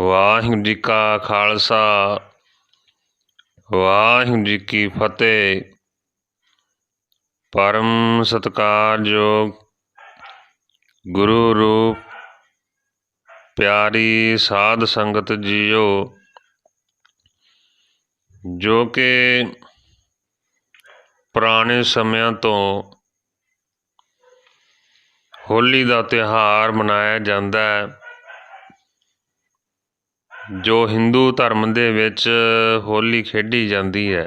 ਵਾਹਿਗੁਰੂ ਜੀ ਕਾ ਖਾਲਸਾ, ਵਾਹਿਗੁਰੂ ਜੀ ਕੀ ਫਤਿਹ। ਪਰਮ ਸਤਿਕਾਰਯੋਗ ਗੁਰੂ ਰੂਪ ਪਿਆਰੀ ਸਾਧ ਸੰਗਤ ਜੀਓ, ਜੋ ਕਿ ਪੁਰਾਣੇ ਸਮਿਆਂ ਤੋਂ ਹੋਲੀ ਦਾ ਤਿਉਹਾਰ ਮਨਾਇਆ ਜਾਂਦਾ ਹੈ। ਜੋ ਹਿੰਦੂ ਧਰਮ ਦੇ ਵਿੱਚ ਹੋਲੀ ਖੇਡੀ ਜਾਂਦੀ ਹੈ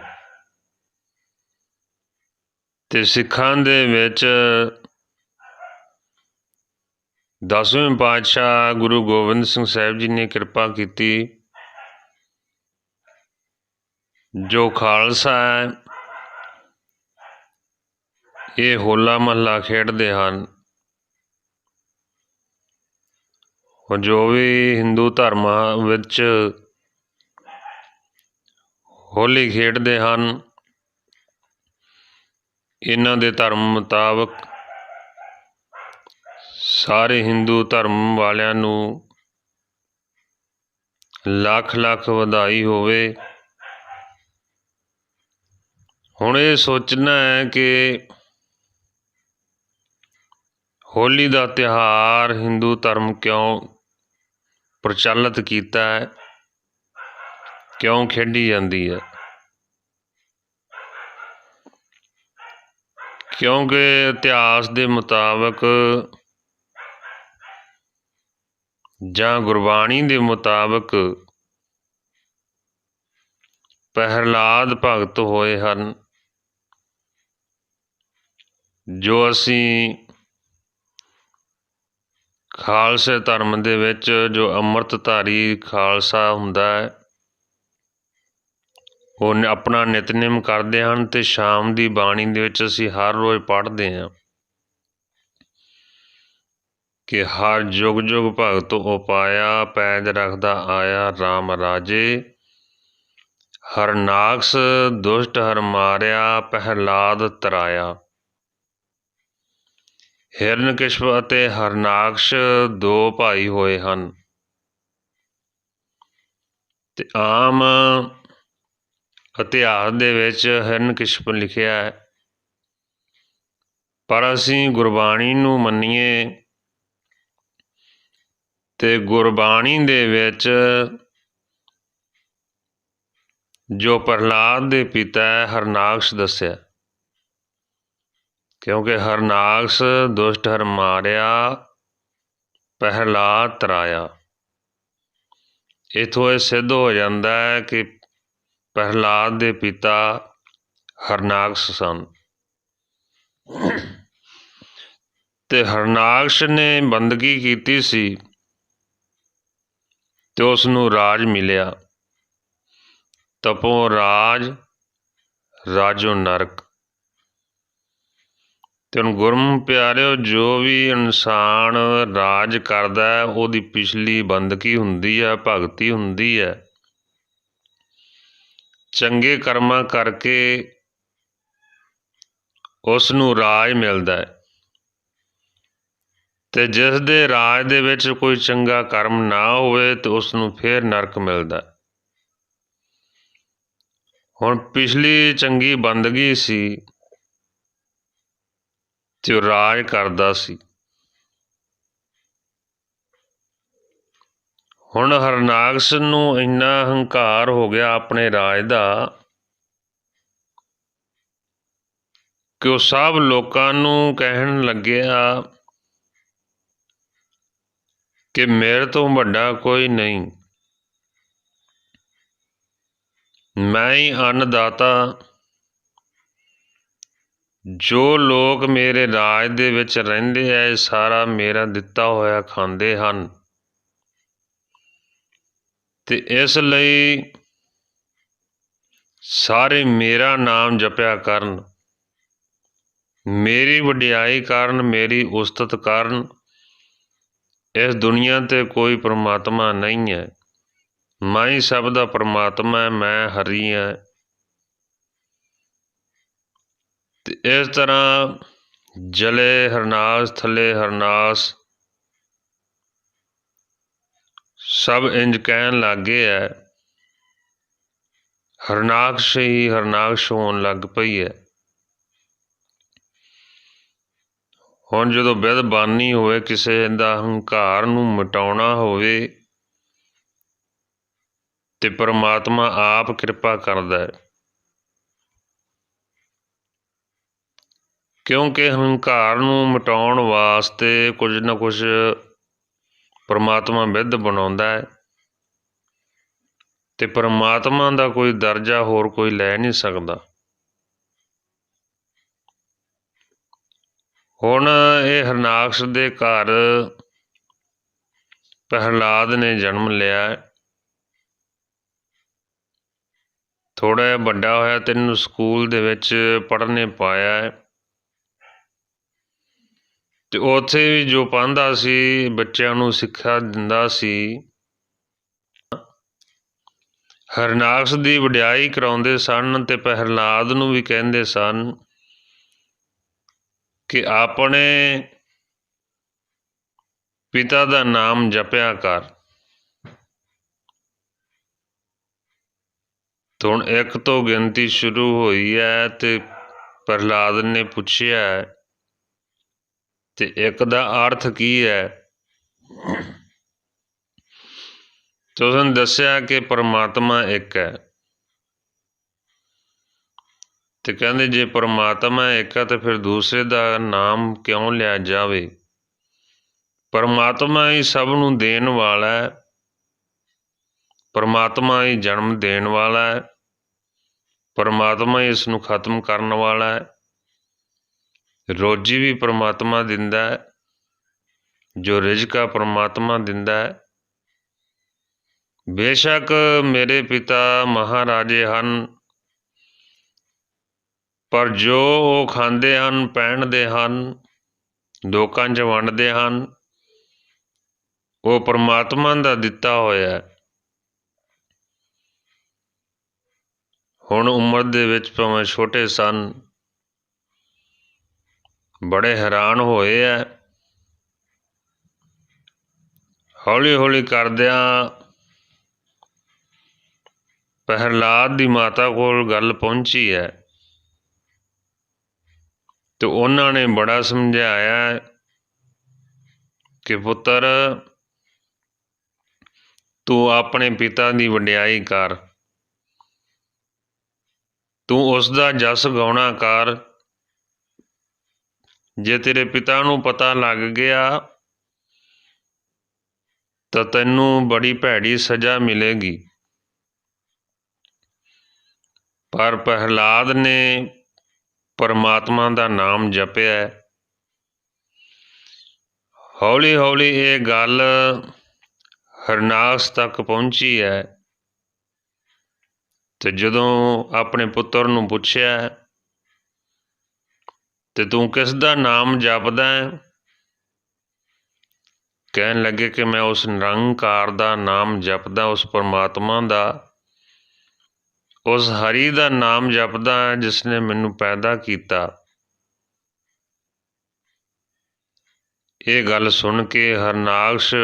ਤੇ ਸਿੱਖਾਂ ਦੇ ਵਿੱਚ ਦਸਵੇਂ ਪਾਤਸ਼ਾਹ ਗੁਰੂ ਗੋਬਿੰਦ ਸਿੰਘ ਸਾਹਿਬ ਜੀ ਨੇ ਕਿਰਪਾ ਕੀਤੀ, ਜੋ ਖਾਲਸਾ ਹੈ, ਇਹ ਹੋਲਾ ਮਹੱਲਾ ਖੇਡਦੇ ਹਨ ਉਹ ਜੋ ਵੀ ਹਿੰਦੂ ਧਰਮ ਵਿੱਚ ਹੋਲੀ ਖੇਡਦੇ ਹਨ, ਇਹਨਾਂ ਦੇ ਧਰਮ ਮੁਤਾਬਕ ਸਾਰੇ ਹਿੰਦੂ ਧਰਮ ਵਾਲਿਆਂ ਨੂੰ ਲੱਖ ਲੱਖ ਵਧਾਈ ਹੋਵੇ। ਹੁਣ ਇਹ ਸੋਚਣਾ ਹੈ ਕਿ ਹੋਲੀ ਦਾ ਤਿਉਹਾਰ ਹਿੰਦੂ ਧਰਮ ਕਿਉਂ ਪ੍ਰਚਲਿਤ ਕੀਤਾ ਹੈ। ਕਿਉਂ ਖੇਡੀ ਜਾਂਦੀ ਹੈ? ਕਿਉਂਕਿ ਇਤਿਹਾਸ ਦੇ ਮੁਤਾਬਕ ਜਾਂ ਗੁਰਬਾਣੀ ਦੇ ਮੁਤਾਬਕ ਪਹਿਲਾਦ ਭਗਤ ਹੋਏ ਹਨ, ਜੋ ਅਸੀਂ ਖਾਲਸੇ ਧਰਮ ਦੇ ਵਿੱਚ ਜੋ ਅੰਮ੍ਰਿਤਧਾਰੀ ਖਾਲਸਾ ਹੁੰਦਾ ਹੈ, ਉਹ ਨ- ਆਪਣਾ ਨਿਤਨੇਮ ਕਰਦੇ ਹਨ ਤੇ ਸ਼ਾਮ ਦੀ ਬਾਣੀ ਦੇ ਵਿੱਚ ਅਸੀਂ ਹਰ ਰੋਜ਼ ਪੜ੍ਹਦੇ ਹਾਂ ਕਿ ਹਰ ਜੁਗ ਜੁਗ ਭਗਤ ਉਪਾਇਆ ਪੈਜ ਰੱਖਦਾ ਆਇਆ RAM ਰਾਜੇ। ਹਰਨਾਕਸ ਦੁਸ਼ਟ ਹਰ ਮਾਰਿਆ, ਪਹਿਲਾਦ ਤਰਾਇਆ। ਹਿਰਨਕਸ਼ਪ ਅਤੇ ਹਰਨਾਕਸ਼ ਦੋ ਭਾਈ ਹੋਏ ਹਨ। ਤੇ ਆਮ ਇਤਿਹਾਸ ਦੇ ਵਿੱਚ ਹਿਰਨਕਸ਼ਪ ਲਿਖਿਆ ਹੈ। ਪਰ ਅਸੀਂ ਗੁਰਬਾਣੀ ਨੂੰ ਮੰਨੀਏ ਤੇ ਗੁਰਬਾਣੀ ਦੇ ਵਿੱਚ ਜੋ ਪ੍ਰਹਲਾਦ ਦੇ ਪਿਤਾ ਹੈ, ਹਰਨਾਕਸ਼ ਦੱਸਿਆ। ਕਿਉਂਕਿ ਹਰਨਾਕਸ਼ ਦੁਸ਼ਟ ਹਰ ਮਾਰਿਆ ਪਹਿਲਾ ਤਰਾਇਆ। ਇਥੋਂ ਇਹ ਸਿੱਧ ਹੋ ਜਾਂਦਾ ਹੈ ਕਿ ਪ੍ਰਹਲਾਦ ਦੇ ਪਿਤਾ ਹਰਨਾਕਸ਼ ਸਨ। ਤੇ ਹਰਨਾਕਸ਼ ਨੇ ਬੰਦਗੀ ਕੀਤੀ ਸੀ ਤੇ ਉਸ ਨੂੰ ਰਾਜ ਮਿਲਿਆ। ਤਪੋ ਰਾਜ, ਰਾਜੋ ਨਰਕ। ਤੇ ਹੁਣ ਗੁਰਮ ਪਿਆਰਿਓ ਜੋ ਵੀ ਇਨਸਾਨ ਰਾਜ ਕਰਦਾ ਉਹਦੀ ਪਿਛਲੀ ਬੰਦਗੀ ਹੁੰਦੀ ਹੈ, ਭਗਤੀ ਹੁੰਦੀ ਹੈ। ਚੰਗੇ ਕਰਮਾਂ ਕਰਕੇ ਉਸ ਨੂੰ ਰਾਜ ਮਿਲਦਾ ਹੈ। ਤੇ ਜਿਸ ਦੇ ਰਾਜ ਦੇ ਵਿੱਚ ਕੋਈ ਚੰਗਾ ਕਰਮ ਨਾ ਹੋਵੇ, ਤੇ ਉਸ ਨੂੰ ਫੇਰ ਨਰਕ ਮਿਲਦਾ ਹੁਣ ਪਿਛਲੀ ਚੰਗੀ ਬੰਦਗੀ ਸੀ ਤੇ ਉਹ ਰਾਜ ਕਰਦਾ ਸੀ। ਹੁਣ ਹਰਨਾਕਸ਼ ਨੂੰ ਇੰਨਾ ਹੰਕਾਰ ਹੋ ਗਿਆ ਆਪਣੇ ਰਾਜ ਦਾ ਕਿ ਉਹ ਸਭ ਲੋਕਾਂ ਨੂੰ ਕਹਿਣ ਲੱਗਿਆ ਕਿ ਮੇਰੇ ਤੋਂ ਵੱਡਾ ਕੋਈ ਨਹੀਂ। ਮੈਂ ਹੀ ਅੰਨਦਾਤਾ ਜੋ ਲੋਕ ਮੇਰੇ ਰਾਜ ਦੇ ਵਿੱਚ ਰਹਿੰਦੇ ਐ ਇਹ ਸਾਰਾ ਮੇਰਾ ਦਿੱਤਾ ਹੋਇਆ ਖਾਂਦੇ ਹਨ। ਤੇ ਇਸ ਲਈ ਸਾਰੇ ਮੇਰਾ ਨਾਮ ਜਪਿਆ ਕਰਨ। ਮੇਰੀ ਵਡਿਆਈ ਕਾਰਨ, ਮੇਰੀ ਉਸਤਤ ਕਾਰਨ। ਇਸ ਦੁਨੀਆ ਤੇ ਕੋਈ ਪ੍ਰਮਾਤਮਾ ਨਹੀਂ ਹੈ। ਮੈਂ ਹੀ ਸਭ ਦਾ ਪ੍ਰਮਾਤਮਾ ਹੈ, ਮੈਂ ਹਰੀ ਹਾਂ। ਤੇ ਇਸ ਤਰ੍ਹਾਂ ਜਲੇ ਹਰਨਾਸ, ਥੱਲੇ ਹਰਨਾਸ, ਸਭ ਇੰਜ ਕਹਿਣ ਲੱਗੇ ਐ, ਹਰਨਾਕਸ਼ ਹੀ ਹਰਨਾਕਸ਼ ਹੋਣ ਲੱਗ ਪਈ ਹੈ ਹੁਣ ਜਦੋਂ ਬਿਦ ਬਾਨੀ ਹੋਵੇ, ਕਿਸੇ ਦਾ ਹੰਕਾਰ ਨੂੰ ਮਿਟਾਉਣਾ ਹੋਵੇ, ਤੇ ਪਰਮਾਤਮਾ ਆਪ ਕਿਰਪਾ ਕਰਦਾ ਹੈ ਕਿਉਂਕਿ ਹੰਕਾਰ ਨੂੰ ਮਿਟਾਉਣ ਵਾਸਤੇ ਕੁਝ ਨਾ ਕੁਝ ਪਰਮਾਤਮਾ ਵਿਧ ਬਣਾਉਂਦਾ ਹੈ। ਤੇ ਪਰਮਾਤਮਾ ਦਾ ਕੋਈ ਦਰਜਾ ਹੋਰ ਕੋਈ ਲੈ ਨਹੀਂ ਸਕਦਾ। ਹੁਣ ਇਹ ਹਰਨਾਕਸ਼ ਦੇ ਘਰ ਪ੍ਰਹਲਾਦ ਨੇ ਜਨਮ ਲਿਆ ਥੋੜਾ ਜਿਹਾ ਵੱਡਾ ਹੋਇਆ ਤੈਨੂੰ ਸਕੂਲ ਦੇ ਵਿੱਚ ਪੜ੍ਹਨੇ ਪਾਇਆ ਹੈ। ਅਤੇ ਉੱਥੇ ਵੀ ਜੋ ਪਾਂਦਾ ਸੀ, ਬੱਚਿਆਂ ਨੂੰ ਸਿੱਖਿਆ ਦਿੰਦਾ ਸੀ। ਹਰਨਾਕਸ਼ ਦੀ ਵਡਿਆਈ ਕਰਾਉਂਦੇ ਸਨ ਅਤੇ ਪ੍ਰਹਲਾਦ ਨੂੰ ਵੀ ਕਹਿੰਦੇ ਸਨ ਕਿ ਆਪਣੇ ਪਿਤਾ ਦਾ ਨਾਮ ਜਪਿਆ ਕਰ। ਹੁਣ ਇੱਕ ਤੋਂ ਗਿਣਤੀ ਸ਼ੁਰੂ ਹੋਈ ਹੈ ਤੇ ਪ੍ਰਹਲਾਦ ਨੇ ਪੁੱਛਿਆ ਤੇ ਇੱਕ ਦਾ ਅਰਥ ਕੀ ਹੈ? ਤੇ ਦੱਸਿਆ ਕਿ ਪਰਮਾਤਮਾ ਇੱਕ ਹੈ। ਤੇ ਕਹਿੰਦੇ ਜੇ ਪਰਮਾਤਮਾ ਇੱਕ ਹੈ, ਤਾਂ ਫਿਰ ਦੂਸਰੇ ਦਾ ਨਾਮ ਕਿਉਂ ਲਿਆ ਜਾਵੇ? ਪਰਮਾਤਮਾ ਹੀ ਸਭ ਨੂੰ ਦੇਣ ਵਾਲਾ ਹੈ। ਪਰਮਾਤਮਾ ਹੀ ਜਨਮ ਦੇਣ ਵਾਲਾ ਹੈ। ਪਰਮਾਤਮਾ ਹੀ ਇਸ ਨੂੰ ਖਤਮ ਕਰਨ ਵਾਲਾ ਹੈ। ਰੋਜੀ ਵੀ ਪਰਮਾਤਮਾ ਦਿੰਦਾ ਹੈ, ਜੋ ਰਿਜ਼ਕਾ ਪਰਮਾਤਮਾ ਦਿੰਦਾ ਹੈ। ਬੇਸ਼ੱਕ ਮੇਰੇ ਪਿਤਾ ਮਹਾਰਾਜੇ ਹਨ, ਪਰ ਜੋ ਉਹ ਖਾਂਦੇ ਹਨ, ਪਹਿਨਦੇ ਹਨ, ਲੋਕਾਂ 'ਚ ਵੰਡਦੇ ਹਨ, ਉਹ ਪਰਮਾਤਮਾ ਦਾ ਦਿੱਤਾ ਹੋਇਆ ਹੈ। ਹੁਣ ਉਮਰ ਦੇ ਵਿੱਚ ਭਾਵੇਂ ਛੋਟੇ ਸਨ ਬੜੇ ਹੈਰਾਨ ਹੋਏ ਐ। ਹੌਲੀ ਹੌਲੀ ਕਰਦਿਆਂ ਪ੍ਰਹਲਾਦ ਦੀ ਮਾਤਾ ਕੋਲ ਗੱਲ ਪਹੁੰਚੀ ਹੈ ਤੇ ਉਹਨਾਂ ਨੇ ਬੜਾ ਸਮਝਾਇਆ ਕਿ ਪੁੱਤਰ, ਤੂੰ ਆਪਣੇ ਪਿਤਾ ਦੀ ਵਡਿਆਈ ਕਰ। ਤੂੰ ਉਸ ਦਾ ਜਸ ਗਾਉਣਾ ਕਰ। ਜੇ ਤੇਰੇ ਪਿਤਾ ਨੂੰ ਪਤਾ ਲੱਗ ਗਿਆ ਤਾਂ ਤੈਨੂੰ ਬੜੀ ਭੈੜੀ ਸਜ਼ਾ ਮਿਲੇਗੀ। ਪਰ ਪ੍ਰਹਲਾਦ ਨੇ ਪਰਮਾਤਮਾ ਦਾ ਨਾਮ ਜਪਿਆ। ਹੌਲੀ ਹੌਲੀ ਇਹ ਗੱਲ ਹਰਨਾਸ ਤੱਕ ਪਹੁੰਚੀ ਹੈ ਤੇ ਜਦੋਂ ਆਪਣੇ ਪੁੱਤਰ ਨੂੰ ਪੁੱਛਿਆ ਤੇ ਤੂੰ ਕਿਸ ਦਾ ਨਾਮ ਜਪਦਾ ਹੈ? ਕਹਿਣ ਲੱਗੇ ਕਿ ਮੈਂ ਉਸ ਨਿਰੰਕਾਰ ਦਾ ਨਾਮ ਜਪਦਾ, ਉਸ ਪਰਮਾਤਮਾ ਦਾ, ਉਸ ਹਰੀ ਦਾ ਨਾਮ ਜਪਦਾ ਜਿਸ ਨੇ ਮੈਨੂੰ ਪੈਦਾ ਕੀਤਾ। ਇਹ ਗੱਲ ਸੁਣ ਕੇ ਹਰਨਾਕਸ਼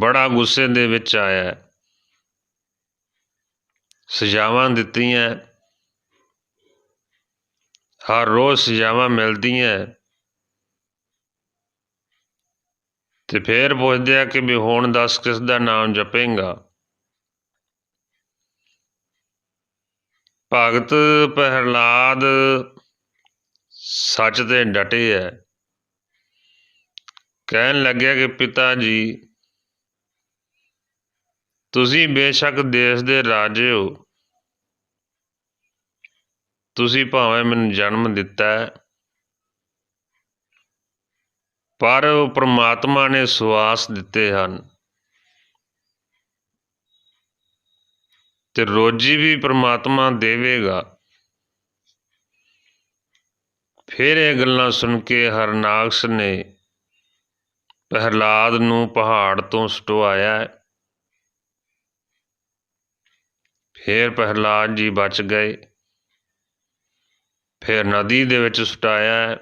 ਬੜਾ ਗੁੱਸੇ ਦੇ ਵਿੱਚ ਆਇਆ। ਸਜ਼ਾਵਾਂ ਦਿੱਤੀਆਂ। ਹਰ ਰੋਜ਼ ਸਜ਼ਾਵਾਂ ਮਿਲਦੀਆਂ ਤੇ ਫੇਰ ਪੁੱਛਦੇ ਆ ਕਿ ਵੀ ਹੁਣ ਦੱਸ ਕਿਸ ਦਾ ਨਾਮ ਜਪੇਗਾ? ਭਗਤ ਪ੍ਰਹਲਾਦ ਸੱਚ ਤੇ ਡਟੇ ਹੈ। ਕਹਿਣ ਲੱਗਿਆ ਕਿ ਪਿਤਾ ਜੀ, ਤੁਸੀਂ ਬੇਸ਼ੱਕ ਦੇਸ਼ ਦੇ ਰਾਜੇ ਹੋ। ਤੁਸੀਂ ਭਾਵੇਂ ਮੈਨੂੰ ਜਨਮ ਦਿੱਤਾ ਹੈ, ਪਰ ਉਹ ਪ੍ਰਮਾਤਮਾ ਨੇ ਸਵਾਸ ਦਿੱਤੇ ਹਨ। ਤੇ ਰੋਜੀ ਵੀ ਪ੍ਰਮਾਤਮਾ ਦੇਵੇਗਾ। ਫਿਰ ਇਹ ਗੱਲਾਂ ਸੁਣ ਕੇ ਹਰਨਾਕਸ਼ ਨੇ ਪ੍ਰਹਲਾਦ ਨੂੰ ਪਹਾੜ ਤੋਂ ਸਟਵਾਇਆ ਫਿਰ ਪ੍ਰਹਲਾਦ ਜੀ ਬਚ ਗਏ। ਫਿਰ ਨਦੀ ਦੇ ਵਿੱਚ ਸੁਟਾਇਆ।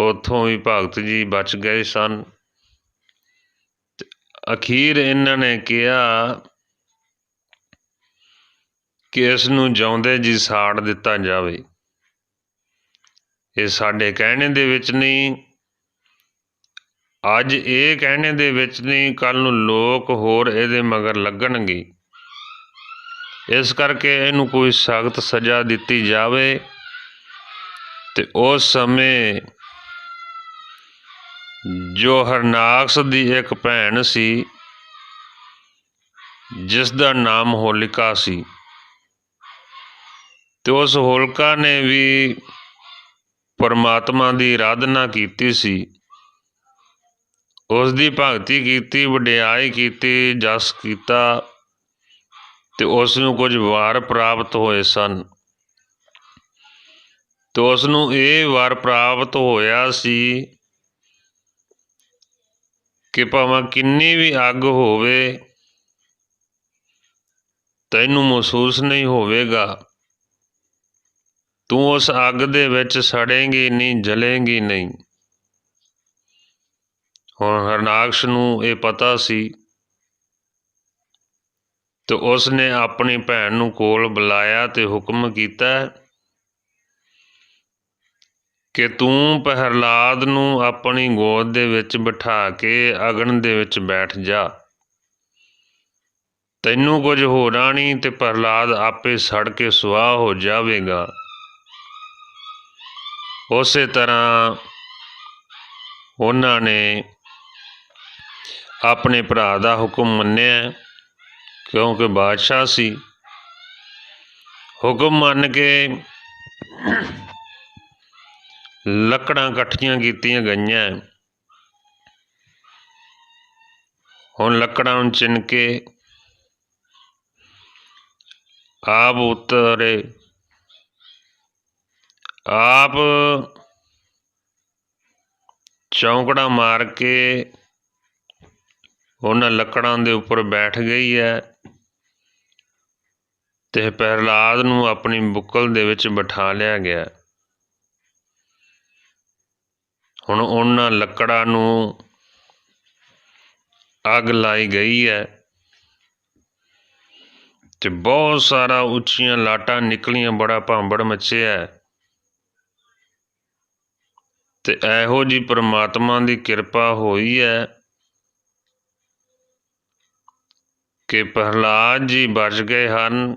ਉੱਥੋਂ ਵੀ ਭਗਤ ਜੀ ਬਚ ਗਏ ਸਨ। ਅਖੀਰ ਇਹਨਾਂ ਨੇ ਕਿਹਾ ਕਿ ਇਸ ਨੂੰ ਜਿਉਂਦੇ ਜੀ ਸਾੜ ਦਿੱਤਾ ਜਾਵੇ। ਇਹ ਸਾਡੇ ਕਹਿਣੇ ਦੇ ਵਿੱਚ ਨਹੀਂ, ਅੱਜ ਇਹ ਕਹਿਣੇ ਦੇ ਵਿੱਚ ਨਹੀਂ ਕੱਲ ਨੂੰ ਲੋਕ ਹੋਰ ਇਹਦੇ ਮਗਰ ਲੱਗਣਗੇ। ਇਸ ਕਰਕੇ ਇਹਨੂੰ ਕੋਈ ਸਖਤ ਸਜ਼ਾ ਦਿੱਤੀ ਜਾਵੇ ਤੇ ਉਸ ਸਮੇਂ ਜੋ ਹਰਨਾਕਸ ਦੀ ਇੱਕ ਭੈਣ ਸੀ, ਜਿਸ ਦਾ ਨਾਮ ਹੋਲਿਕਾ ਸੀ, ਤੇ ਉਸ ਹੋਲਕਾ ਨੇ ਵੀ ਪਰਮਾਤਮਾ ਦੀ ਆਰਾਧਨਾ ਕੀਤੀ ਸੀ। ਉਸ ਦੀ ਭਗਤੀ ਕੀਤੀ, ਵਡਿਆਈ ਕੀਤੀ, ਜਸ ਕੀਤਾ ਤੇ ਉਸ ਨੂੰ ਕੁਝ ਵਾਰ ਪ੍ਰਾਪਤ ਹੋਏ ਸਨ। ਤੇ ਉਸ ਨੂੰ ਇਹ ਵਾਰ ਪ੍ਰਾਪਤ ਹੋਇਆ ਸੀ ਕਿ ਭਾਵੇਂ ਕਿੰਨੀ ਵੀ ਅੱਗ ਹੋਵੇ, ਤੈਨੂੰ ਮਹਿਸੂਸ ਨਹੀਂ ਹੋਵੇਗਾ। ਤੂੰ ਉਸ ਅੱਗ ਦੇ ਵਿੱਚ ਸੜੇਂਗੀ ਨਹੀਂ, ਜਲੇਂਗੀ ਨਹੀਂ। ਹੁਣ ਹਰਨਾਕਸ਼ ਨੂੰ ਇਹ ਪਤਾ ਸੀ ਤੇ ਉਸ ਨੇ ਆਪਣੀ ਭੈਣ ਨੂੰ ਕੋਲ ਬੁਲਾਇਆ ਤੇ ਹੁਕਮ ਕੀਤਾ ਕਿ ਤੂੰ ਪ੍ਰਹਲਾਦ ਨੂੰ ਆਪਣੀ ਗੋਦ ਦੇ ਵਿੱਚ ਬਿਠਾ ਕੇ ਅਗਨ ਦੇ ਵਿੱਚ ਬੈਠ ਜਾ। ਤੈਨੂੰ ਕੁਝ ਹੋਣਾ ਨਹੀਂ ਤੇ ਪ੍ਰਹਲਾਦ ਆਪੇ ਸੜ ਕੇ ਸੁਆਹ ਹੋ ਜਾਵੇਗਾ। ਉਸੇ ਤਰ੍ਹਾਂ ਉਹਨਾਂ ਨੇ ਆਪਣੇ ਭਰਾ ਦਾ ਹੁਕਮ ਮੰਨਿਆ। ਕਿਉਂਕਿ ਬਾਦਸ਼ਾਹ ਸੀ। ਹੁਕਮ ਮੰਨ ਕੇ ਲੱਕੜਾਂ ਇਕੱਠੀਆਂ ਕੀਤੀਆਂ ਗਈਆਂ। ਹੁਣ ਲੱਕੜਾਂ ਨੂੰ ਚਿਣ ਕੇ ਆਪ ਉਤਰੇ। ਆਪ ਚੌਂਕੜਾ ਮਾਰ ਕੇ ਉਹਨਾਂ ਲੱਕੜਾਂ ਦੇ ਉੱਪਰ ਬੈਠ ਗਈ ਹੈ। ਤੇ ਪ੍ਰਹਲਾਦ ਨੂੰ ਆਪਣੀ ਬੁੱਕਲ ਦੇ ਵਿੱਚ ਬਿਠਾ ਲਿਆ ਗਿਆ। ਹੁਣ ਉਹਨਾਂ ਲੱਕੜਾਂ ਨੂੰ ਅੱਗ ਲਾਈ ਗਈ ਹੈ ਤੇ ਬਹੁਤ ਸਾਰਾ ਉੱਚੀਆਂ ਲਾਟਾਂ ਨਿਕਲੀਆਂ, ਬੜਾ ਭਾਂਬੜ ਮਚਿਆ ਤੇ ਇਹੋ ਜੀ ਪ੍ਰਮਾਤਮਾ ਦੀ ਕਿਰਪਾ ਹੋਈ ਹੈ ਕਿ ਪ੍ਰਹਲਾਦ ਜੀ ਬਚ ਗਏ ਹਨ।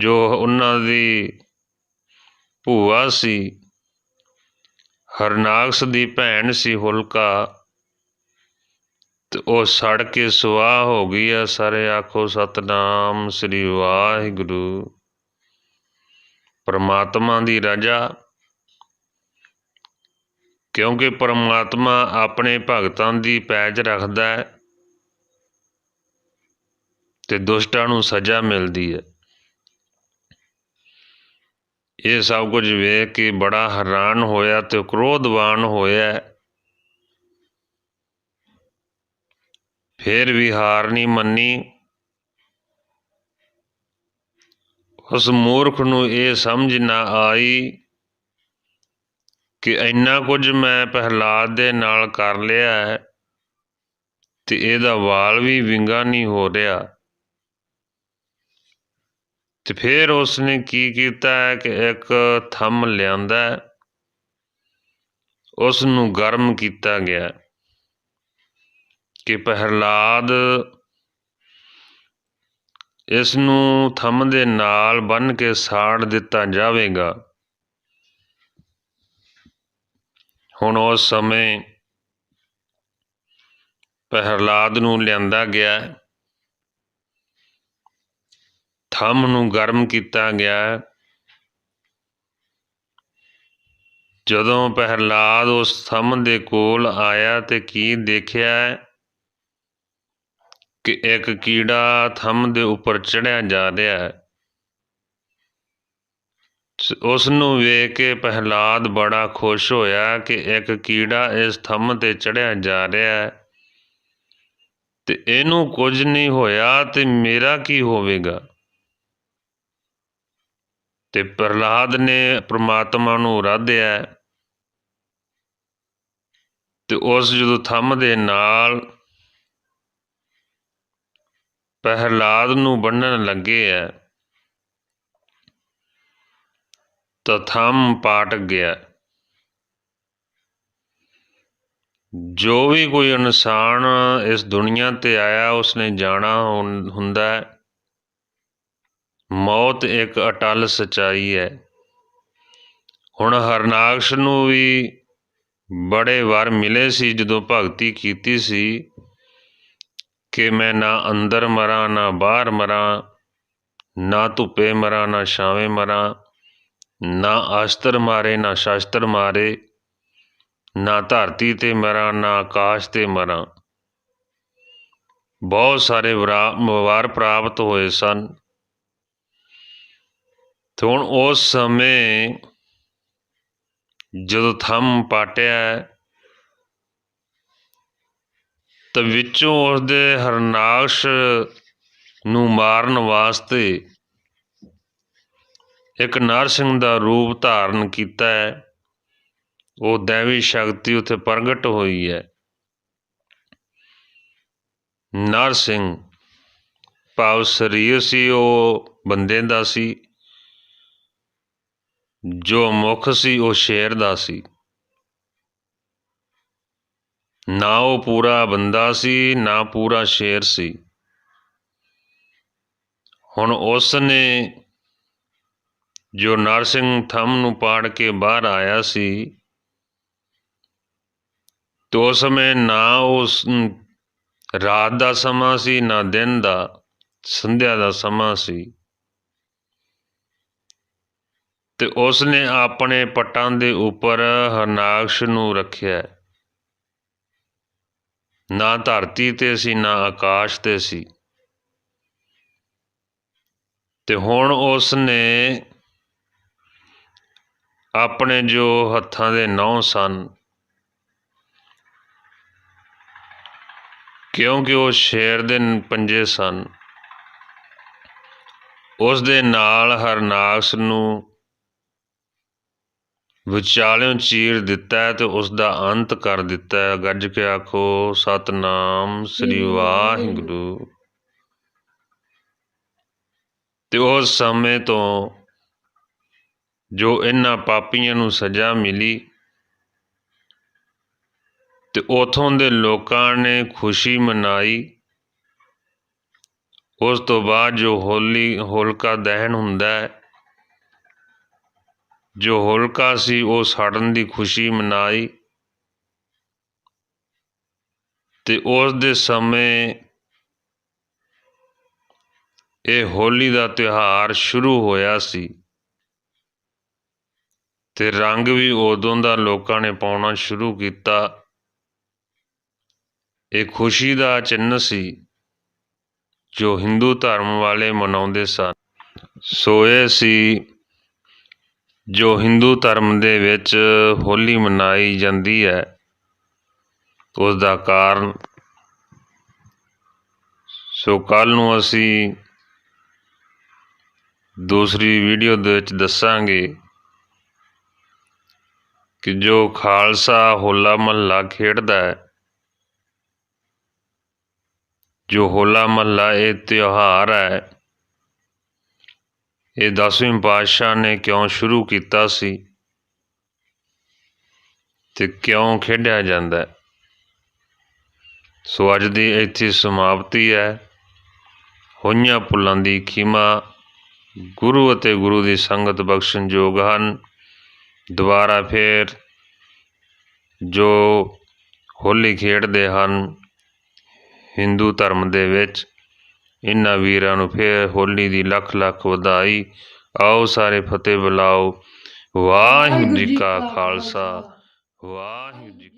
ਜੋ ਉਹਨਾਂ ਦੀ ਭੂਆ ਸੀ, ਹਰਨਾਕਸ ਦੀ ਭੈਣ ਸੀ ਹੁਲਕਾ, ਤੇ ਉਹ ਸੜ ਕੇ ਸੁਆਹ ਹੋ ਗਈ ਆ, ਸਾਰੇ ਆਖੋ, ਸਤਨਾਮ ਸ੍ਰੀ ਵਾਹਿਗੁਰੂ। ਪਰਮਾਤਮਾ ਦੀ ਰਜਾ। ਕਿਉਂਕਿ ਪਰਮਾਤਮਾ ਆਪਣੇ ਭਗਤਾਂ ਦੀ ਪੈਜ ਰੱਖਦਾ ਹੈ, ਤੇ ਦੁਸ਼ਟਾਂ ਨੂੰ ਸਜ਼ਾ ਮਿਲਦੀ ਹੈ। ਇਹ ਸਭ ਕੁਝ ਵੇਖ ਕੇ ਬੜਾ ਹੈਰਾਨ ਹੋਇਆ ਤੇ ਕ੍ਰੋਧਵਾਨ ਹੋਇਆ। ਫਿਰ ਵੀ ਹਾਰ ਨਹੀਂ ਮੰਨੀ। ਉਸ ਮੂਰਖ ਨੂੰ ਇਹ ਸਮਝ ਨਾ ਆਈ ਕਿ ਇੰਨਾ ਕੁਝ ਮੈਂ ਪ੍ਰਹਲਾਦ ਦੇ ਨਾਲ ਕਰ ਲਿਆ ਹੈ ਤੇ ਇਹਦਾ ਵਾਲ ਵੀ ਵਿੰਗਾ ਨਹੀਂ ਹੋ ਰਿਹਾ। ਅਤੇ ਫਿਰ ਉਸਨੇ ਕੀ ਕੀਤਾ ਹੈ ਕਿ ਇੱਕ ਥੰਮ ਲਿਆਂਦਾ ਉਸ ਨੂੰ ਗਰਮ ਕੀਤਾ ਗਿਆ ਕਿ ਪ੍ਰਹਲਾਦ ਇਸ ਨੂੰ ਥੰਮ ਦੇ ਨਾਲ ਬੰਨ ਕੇ ਸਾੜ ਦਿੱਤਾ ਜਾਵੇਗਾ। ਹੁਣ ਉਸ ਸਮੇਂ ਪ੍ਰਹਲਾਦ ਨੂੰ ਲਿਆਂਦਾ ਗਿਆ। ਥੰਮ ਨੂੰ ਗਰਮ ਕੀਤਾ ਗਿਆ। ਜਦੋਂ ਪ੍ਰਹਲਾਦ ਉਸ ਥੰਮ ਦੇ ਕੋਲ ਆਇਆ ਤੇ ਕੀ ਦੇਖਿਆ ਕਿ ਇੱਕ ਕੀੜਾ ਥੰਮ ਦੇ ਉੱਪਰ ਚੜਿਆ ਜਾ ਰਿਹਾ ਹੈ। ਉਸ ਨੂੰ ਵੇਖ ਕੇ ਪ੍ਰਹਲਾਦ ਬੜਾ ਖੁਸ਼ ਹੋਇਆ ਕਿ ਇੱਕ ਕੀੜਾ ਇਸ ਥੰਮ ਤੇ ਚੜਿਆ ਜਾ ਰਿਹਾ ਹੈ। ਤੇ ਇਹਨੂੰ ਕੁਝ ਨਹੀਂ ਹੋਇਆ ਤੇ ਮੇਰਾ ਕੀ ਹੋਵੇਗਾ? ਤੇ ਪ੍ਰਹਲਾਦ ਨੇ ਪ੍ਰਮਾਤਮਾ ਨੂੰ ਰਾਧਿਆ ਤੇ ਉਸ ਜਦੋਂ ਥੰਮ ਦੇ ਨਾਲ ਪ੍ਰਹਿਲਾਦ ਨੂੰ ਬੰਨਣ ਲੱਗੇ ਐ ਤਾਂ ਥੰਮ ਪਾਟ ਗਿਆ। ਜੋ ਵੀ ਕੋਈ ਇਨਸਾਨ ਇਸ ਦੁਨੀਆ ਤੇ ਆਇਆ, ਉਸਨੇ ਜਾਣਾ ਹੁੰਦਾ ਹੈ। ਮੌਤ ਇੱਕ ਅਟਲ ਸੱਚਾਈ ਹੈ। ਹੁਣ ਹਰਨਾਕਸ਼ ਨੂੰ ਵੀ ਬੜੇ ਵਾਰ ਮਿਲੇ ਸੀ ਜਦੋਂ ਭਗਤੀ ਕੀਤੀ ਸੀ ਕਿ ਮੈਂ ਨਾ ਅੰਦਰ ਮਰਾਂ, ਨਾ ਬਾਹਰ ਮਰਾਂ, ਨਾ ਧੁੱਪੇ ਮਰਾਂ, ਨਾ ਛਾਵੇਂ ਮਰਾਂ, ਨਾ ਅਸਤਰ ਮਾਰੇ, ਨਾ ਸ਼ਸਤਰ ਮਾਰੇ, ਨਾ ਧਰਤੀ ਤੇ ਮਰਾਂ, ਨਾ ਆਕਾਸ਼ ਤੇ ਮਰਾਂ। ਬਹੁਤ ਸਾਰੇ ਵਰਾ- ਵਾਰ ਪ੍ਰਾਪਤ ਹੋਏ ਸਨ। ਤੇ ਹੁਣ ਉਸ ਸਮੇਂ ਜਦੋਂ ਥੰਮ ਪਾਟਿਆ ਤਾਂ ਵਿੱਚੋਂ ਉਸਦੇ ਹਰਨਾਕਸ਼ ਨੂੰ ਮਾਰਨ ਵਾਸਤੇ ਇੱਕ ਨਰਸਿੰਘ ਦਾ ਰੂਪ ਧਾਰਨ ਕੀਤਾ ਹੈ। ਉਹ ਦੇਵੀ ਸ਼ਕਤੀ ਉੱਥੇ ਪ੍ਰਗਟ ਹੋਈ ਹੈ। ਨਰਸਿੰਘ ਭਾਵ ਸਰੀਰ ਸੀ, ਉਹ ਬੰਦੇ ਦਾ ਸੀ। ਜੋ ਮੁੱਖ ਸੀ ਉਹ ਸ਼ੇਰ ਦਾ ਸੀ। ਨਾ ਉਹ ਪੂਰਾ ਬੰਦਾ ਸੀ, ਨਾ ਪੂਰਾ ਸ਼ੇਰ ਸੀ। ਹੁਣ ਉਸ ਨੇ ਜੋ ਨਰਸਿੰਘ ਥੰਮ ਨੂੰ ਪਾੜ ਕੇ ਬਾਹਰ ਆਇਆ ਸੀ, ਤੇ ਉਸ ਸਮੇਂ ਨਾ ਉਸ ਰਾਤ ਦਾ ਸਮਾਂ ਸੀ, ਨਾ ਦਿਨ ਦਾ, ਸੰਧਿਆ ਦਾ ਸਮਾਂ ਸੀ। ਤੇ ਉਸ ਨੇ ਆਪਣੇ ਪੱਟਾਂ ਦੇ ਉੱਪਰ ਹਰਨਾਕਸ਼ ਨੂੰ ਰੱਖਿਆ। ਨਾ ਧਰਤੀ ਤੇ ਸੀ, ਨਾ ਆਕਾਸ਼ ਤੇ ਸੀ। ਤੇ ਹੁਣ ਉਸ ਨੇ ਆਪਣੇ ਜੋ ਹੱਥਾਂ ਦੇ ਨੌ ਸਨ, ਕਿਉਂਕਿ ਉਹ ਸ਼ੇਰ ਦੇ ਪੰਜੇ ਸਨ ਉਸ ਦੇ ਨਾਲ ਹਰਨਾਕਸ਼ ਨੂੰ ਵਿਚਾਲਿਓਂ ਚੀਰ ਦਿੱਤਾ ਹੈ ਤੇ ਉਸ ਦਾ ਅੰਤ ਕਰ ਦਿੱਤਾ ਹੈ। ਗੱਜ ਕੇ ਆਖੋ ਸਤਨਾਮ ਸ੍ਰੀ ਵਾਹਿਗੁਰੂ। ਤੇ ਉਸ ਸਮੇਂ ਤੋਂ ਜੋ ਇਹਨਾਂ ਪਾਪੀਆਂ ਨੂੰ ਸਜ਼ਾ ਮਿਲੀ ਤੇ ਉਥੋਂ ਦੇ ਲੋਕਾਂ ਨੇ ਖੁਸ਼ੀ ਮਨਾਈ। ਉਸ ਤੋਂ ਬਾਅਦ ਜੋ ਹੋਲੀ ਹੋਲਕਾ ਦਹਨ ਹੁੰਦਾ ਹੈ ਜੋ ਹੋਲਕਾ ਸੀ, ਉਹ ਸਾੜਨ ਦੀ ਖੁਸ਼ੀ ਮਨਾਈ ਤੇ ਉਸ ਦੇ ਸਮੇਂ ਇਹ ਹੋਲੀ ਦਾ ਤਿਉਹਾਰ ਸ਼ੁਰੂ ਹੋਇਆ ਸੀ ਤੇ ਰੰਗ ਵੀ ਉਦੋਂ ਦਾ ਲੋਕਾਂ ਨੇ ਪਾਉਣਾ ਸ਼ੁਰੂ ਕੀਤਾ। ਇਹ ਖੁਸ਼ੀ ਦਾ ਚਿੰਨ੍ਹ ਸੀ ਜੋ ਹਿੰਦੂ ਧਰਮ ਵਾਲੇ ਮਨਾਉਂਦੇ ਸਨ। ਸੋਏ ਸੀ ਜੋ ਹਿੰਦੂ ਧਰਮ ਦੇ ਵਿੱਚ ਹੋਲੀ ਮਨਾਈ ਜਾਂਦੀ ਹੈ ਉਸ ਦਾ ਕਾਰਨ ਸੋ ਕੱਲ੍ਹ ਨੂੰ ਅਸੀਂ ਦੂਸਰੀ ਵੀਡੀਓ ਦੇ ਵਿੱਚ ਦੱਸਾਂਗੇ ਕਿ ਜੋ ਖਾਲਸਾ ਹੋਲਾ ਮਹੱਲਾ ਖੇਡਦਾ ਹੈ, ਜੋ ਹੋਲਾ ਮਹੱਲਾ ਇਹ ਤਿਉਹਾਰ ਹੈ ਇਹ ਦਸਵੇਂ ਪਾਤਸ਼ਾਹ ਨੇ ਕਿਉਂ ਸ਼ੁਰੂ ਕੀਤਾ ਸੀ? ਤੇ ਕਿਉਂ ਖੇਡਿਆ ਜਾਂਦਾ ਸੋ ਅੱਜ ਦੀ ਇੱਥੇ ਸਮਾਪਤੀ ਹੈ। ਹੋਈਆਂ ਭੁੱਲਾਂ ਦੀ ਖਿਮਾ ਗੁਰੂ ਅਤੇ ਗੁਰੂ ਦੀ ਸੰਗਤ ਬਖਸ਼ਣ ਯੋਗ ਹਨ। ਦੁਬਾਰਾ ਫੇਰ ਜੋ ਹੋਲੀ ਖੇਡਦੇ ਹਨ, ਹਿੰਦੂ ਧਰਮ ਦੇ ਵਿੱਚ ਇਹਨਾਂ ਵੀਰਾਂ ਨੂੰ ਫੇਰ ਹੋਲੀ ਦੀ ਲੱਖ ਲੱਖ ਵਧਾਈ। ਆਓ ਸਾਰੇ ਫਤਿਹ ਬੁਲਾਓ। ਵਾਹਿਗੁਰੂ ਜੀ ਕਾ ਖਾਲਸਾ। ਵਾਹਿਗੁਰੂ ਜੀ